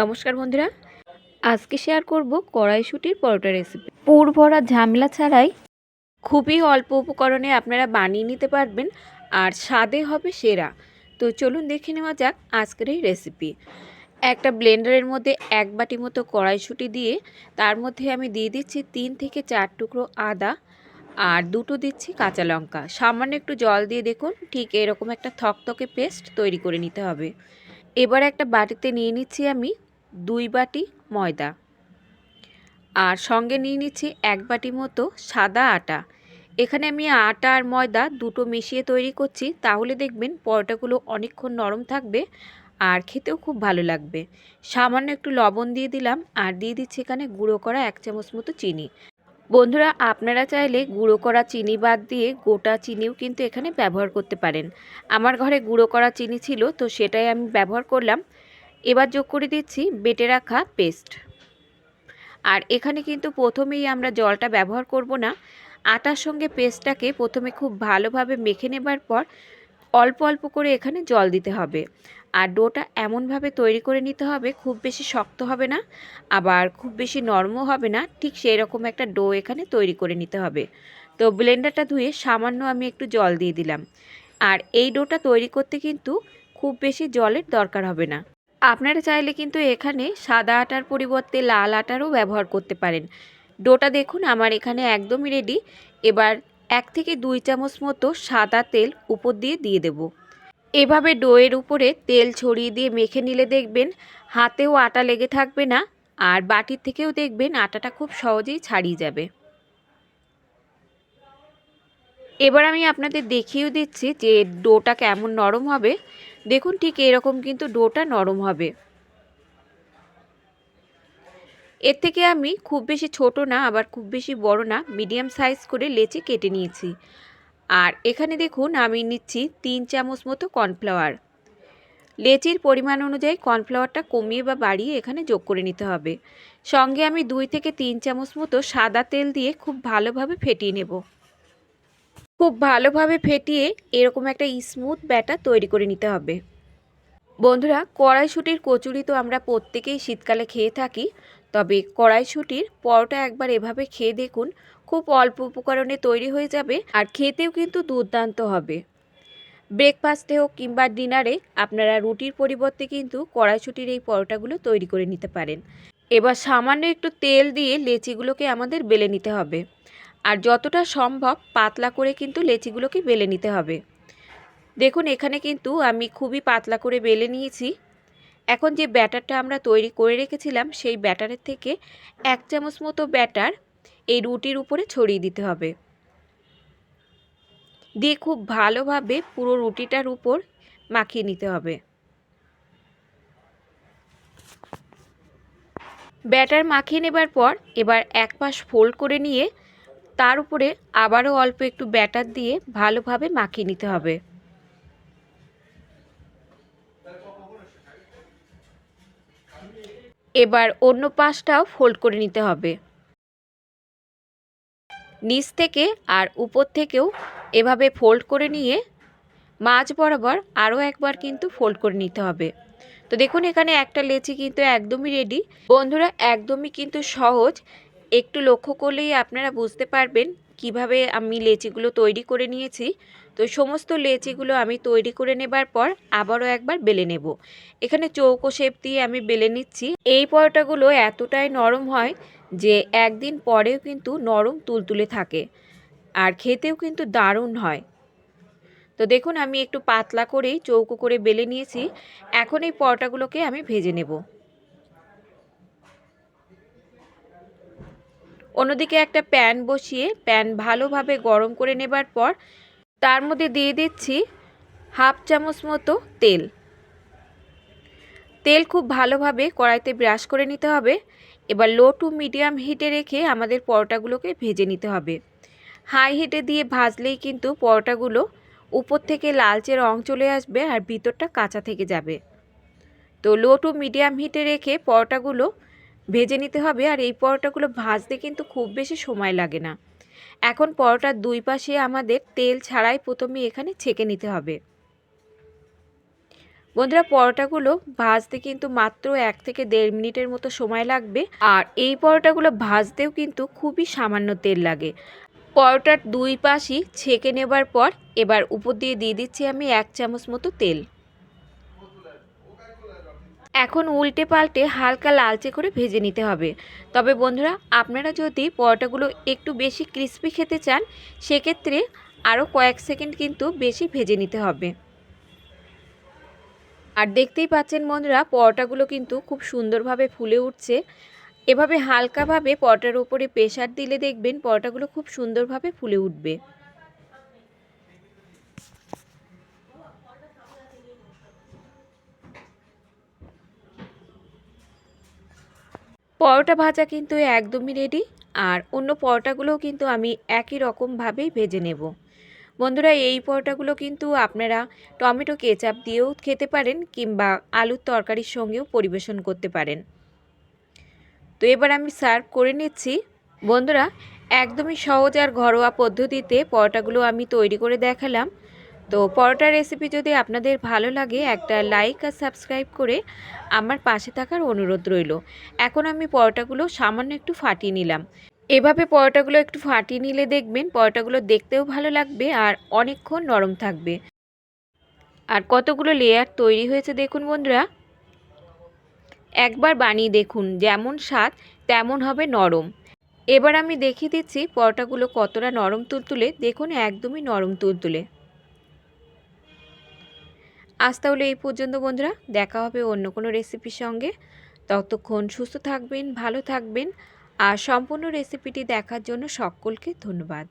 নমস্কার বন্ধুরা। আজকে শেয়ার করব কড়াইশুটির পরোটা রেসিপি পুর ভরা ঝামেলা ছাড়াই খুবই অল্প উপকরণে আপনারা বানিয়ে নিতে পারবেন, আর স্বাদে হবে সেরা। তো চলুন দেখে নেওয়া যাক আজকের এই রেসিপি একটা ব্লেন্ডারের মধ্যে এক বাটি মতো কড়াইশুটি দিয়ে, তার মধ্যে আমি দিয়ে দিচ্ছি তিন থেকে চার টুকরো আদা, আর দুটো দিচ্ছি কাঁচা লঙ্কা। সামান্য একটু জল দিয়ে দেখুন, ঠিক এরকম একটা থকথকে পেস্ট তৈরি করে নিতে হবে। এবার একটা বাটিতে নিয়ে নিচ্ছি আমি দুই বাটি ময়দা। আর সঙ্গে নিয়ে নিচ্ছি এক বাটি মতো সাদা আটা। এখানে আমি আটা আর ময়দা দুটো মিশিয়ে তৈরি করছি, তাহলে দেখবেন পরোটাগুলো অনেকক্ষণ নরম থাকবে আর খেতেও খুব ভালো লাগবে। সামান্য একটু লবণ দিয়ে দিলাম আর দিয়ে দিচ্ছি এখানে গুঁড়ো করা এক চামচ মতো চিনি। বন্ধুরা, আপনারা চাইলে গুঁড়ো করা চিনি বাদ দিয়ে গোটা চিনিও কিন্তু এখানে ব্যবহার করতে পারেন। আমার ঘরে গুঁড়ো করা চিনি ছিল, তো সেটাই আমি ব্যবহার করলাম। এবার যোগ করে দিচ্ছি বেটে রাখা পেস্ট। আর এখানে কিন্তু প্রথমেই আমরা জলটা ব্যবহার করব না। আটার সঙ্গে পেস্টটাকে প্রথমে খুব ভালোভাবে মেখে নেবার পর অল্প অল্প করে এখানে জল দিতে হবে। আর ডোটা এমনভাবে তৈরি করে নিতে হবে, খুব বেশি শক্ত হবে না, আবার খুব বেশি নরমও হবে না, ঠিক সেই রকম একটা ডো এখানে তৈরি করে নিতে হবে। তো ব্লেন্ডারটা ধুয়ে সামান্য আমি একটু জল দিয়ে দিলাম। আর এই ডোটা তৈরি করতে কিন্তু খুব বেশি জলের দরকার হবে না। আপনারা চাইলে কিন্তু এখানে সাদা আটার পরিবর্তে লাল আটারও ব্যবহার করতে পারেন। ডোটা দেখুন, আমার এখানে একদমই রেডি এবার এক থেকে দুই চামচ মতো সাদা তেল উপর দিয়ে দিয়ে দেব। এভাবে ডোয়ের উপরে তেল ছড়িয়ে দিয়ে মেখে নিলে দেখবেন হাতেও আটা লেগে থাকবে না, আর বাটির থেকেও দেখবেন আটাটা খুব সহজেই ছাড়িয়ে যাবে। এবার আমি আপনাদের দেখিয়েও দিচ্ছি যে ডোটা কেমন নরম হবে। দেখুন ঠিক এরকম কিন্তু ডোটা নরম হবে। এর থেকে আমি খুব বেশি ছোট না, আবার খুব বেশি বড় না, মিডিয়াম সাইজ করে লেচি কেটে নিয়েছি। আর এখানে দেখুন আমি নিচ্ছি তিন চামচ মতো কর্নফ্লাওয়ার। লেচির পরিমাণ অনুযায়ী কর্নফ্লাওয়ারটা কমিয়ে বা বাড়িয়ে এখানে যোগ করে নিতে হবে। সঙ্গে আমি দুই থেকে তিন চামচ মতো সাদা তেল দিয়ে খুব ভালোভাবে ফেটিয়ে নেব। খুব ভালোভাবে ফেটিয়ে এরকম একটা স্মুথ ব্যাটার তৈরি করে নিতে হবে। বন্ধুরা, কড়াইশুটির কচুরি তো আমরা প্রত্যেকেই শীতকালে খেয়ে থাকি, তবে কড়াইশুটির পরোটা একবার এভাবে খেয়ে দেখুন, খুব অল্প উপকরণে তৈরি হয়ে যাবে আর খেতেও কিন্তু দুর্দান্ত হবে। ব্রেকফাস্টে হোক কিংবা ডিনারে আপনারা রুটির পরিবর্তে কিন্তু কড়াইশুটির এই পরোটাগুলো তৈরি করে নিতে পারেন। এবার সামান্য একটু তেল দিয়ে লেচিগুলোকে আমাদের বেলে নিতে হবে। আর যতটা সম্ভব পাতলা করে কিন্তু লেচিগুলোকে বেলে নিতে হবে। দেখুন, এখানে কিন্তু আমি খুবই পাতলা করে বেলে নিয়েছি। এখন যে ব্যাটারটা আমরা তৈরি করে রেখেছিলাম, সেই ব্যাটারের থেকে এক চামচ মতো ব্যাটার এই রুটির উপরে ছড়িয়ে দিতে হবে। দিয়ে খুব ভালোভাবে পুরো রুটিটার উপর মাখিয়ে নিতে হবে। ব্যাটার মাখিয়ে নেবার পর এবার এক পাশ ফোল্ড করে নিয়ে তার উপরে আবারও অল্প একটু ব্যাটার দিয়ে ভালোভাবে মাখিয়ে নিতে হবে। এবার অন্য পাশটাও ফোল্ড করে নিতে হবে। নিচ থেকে আর উপর থেকেও এভাবে ফোল্ড করে নিয়ে মাঝ বরাবর আরও একবার কিন্তু ফোল্ড করে নিতে হবে। তো দেখুন এখানে একটা লেচি কিন্তু একদমই রেডি বন্ধুরা, একদমই কিন্তু সহজ। একটু লক্ষ্য করলেই আপনারা বুঝতে পারবেন কীভাবে আমি লেচিগুলো তৈরি করে নিয়েছি। তো সমস্ত লেচিগুলো আমি তৈরি করে নেবার পর আবারও একবার বেলে নেব। এখানে চৌকো শেপ দিয়ে আমি বেলে নিচ্ছি। এই পরোটাগুলো এতটাই নরম হয় যে একদিন পরেও কিন্তু নরম তুলতুলে থাকে আর খেতেও কিন্তু দারুণ হয়। তো দেখুন আমি একটু পাতলা করেই চৌকো করে বেলে নিয়েছি। এখন এই পরোটাগুলোকে আমি ভেজে নেব। অন্যদিকে একটা প্যান বসিয়ে প্যান ভালোভাবে গরম করে নেবার পর তার মধ্যে দিয়ে দিচ্ছি হাফ চামচ মতো তেল। তেল খুব ভালোভাবে কড়াইতে ব্রাশ করে নিতে হবে। এবার লো টু মিডিয়াম হিটে রেখে আমাদের পরোটাগুলোকে ভেজে নিতে হবে। হাই হিটে দিয়ে ভাজলেই কিন্তু পরোটাগুলো উপর থেকে লালচে রং চলে আসবে আর ভিতরটা কাঁচা থেকে যাবে। তো লো টু মিডিয়াম হিটে রেখে পরোটাগুলো ভেজে নিতে হবে আর এই পরোটাগুলো ভাজতে কিন্তু খুব বেশি সময় লাগে না। এখন পরোটার দুই পাশে আমাদের তেল ছাড়াই প্রথমে এখানে ছেঁকে নিতে হবে। বন্ধুরা, পরোটাগুলো ভাজতে কিন্তু মাত্র এক থেকে দেড় মিনিটের মতো সময় লাগবে আর এই পরোটাগুলো ভাজতেও কিন্তু খুবই সামান্য তেল লাগে। পরোটার দুই পাশই ছেঁকে নেবার পর এবার উপর দিয়ে দিয়ে দিচ্ছি আমি এক চামচ মতো তেল। এখন উল্টে পাল্টে হালকা লালচে করে ভেজে নিতে হবে। তবে বন্ধুরা, আপনারা যদি পরোটাগুলো একটু বেশি ক্রিস্পি খেতে চান, সেক্ষেত্রে আরও কয়েক সেকেন্ড কিন্তু বেশি ভেজে নিতে হবে। আর দেখতেই পাচ্ছেন বন্ধুরা, পরোটাগুলো কিন্তু খুব সুন্দরভাবে ফুলে উঠছে। এভাবে হালকাভাবে পরোটার উপরে প্রেশার দিলে দেখবেন পরোটাগুলো খুব সুন্দরভাবে ফুলে উঠবে। পরোটা ভাজা কিন্তু একদমই রেডি আর অন্য পরোটাগুলোও কিন্তু আমি একই রকমভাবেই ভেজে নেব। বন্ধুরা, এই পরোটাগুলো কিন্তু আপনারা টমেটো, কেচাপ দিয়েও খেতে পারেন কিংবা আলুর তরকারির সঙ্গেও পরিবেশন করতে পারেন। তো এবার আমি সার্ভ করে নিচ্ছি। বন্ধুরা, একদমই সহজ আর ঘরোয়া পদ্ধতিতে পরোটাগুলো আমি তৈরি করে দেখালাম। তো পরোটার রেসিপি যদি আপনাদের ভালো লাগে, একটা লাইক আর সাবস্ক্রাইব করে আমার পাশে থাকার অনুরোধ রইল। এখন আমি পরোটাগুলো সামান্য একটু ফাটিয়ে নিলাম। এভাবে পরোটাগুলো একটু ফাটিয়ে নিলে দেখবেন পরোটাগুলো দেখতেও ভালো লাগবে আর অনেকক্ষণ নরম থাকবে। আর কতগুলো লেয়ার তৈরি হয়েছে দেখুন বন্ধুরা। একবার বানিয়ে দেখুন, যেমন স্বাদ তেমন হবে নরম। এবার আমি দেখিয়ে দিচ্ছি পরোটাগুলো কতটা নরম তুলতুলে। দেখুন, একদমই নরম তুলতুলে। আজ তাহলে এই পর্যন্ত, বন্ধুরা। দেখা হবে অন্য কোনো রেসিপির সঙ্গে। ততক্ষণ সুস্থ থাকবেন, ভালো থাকবেন, আর সম্পূর্ণ রেসিপিটি দেখার জন্য সকলকে ধন্যবাদ।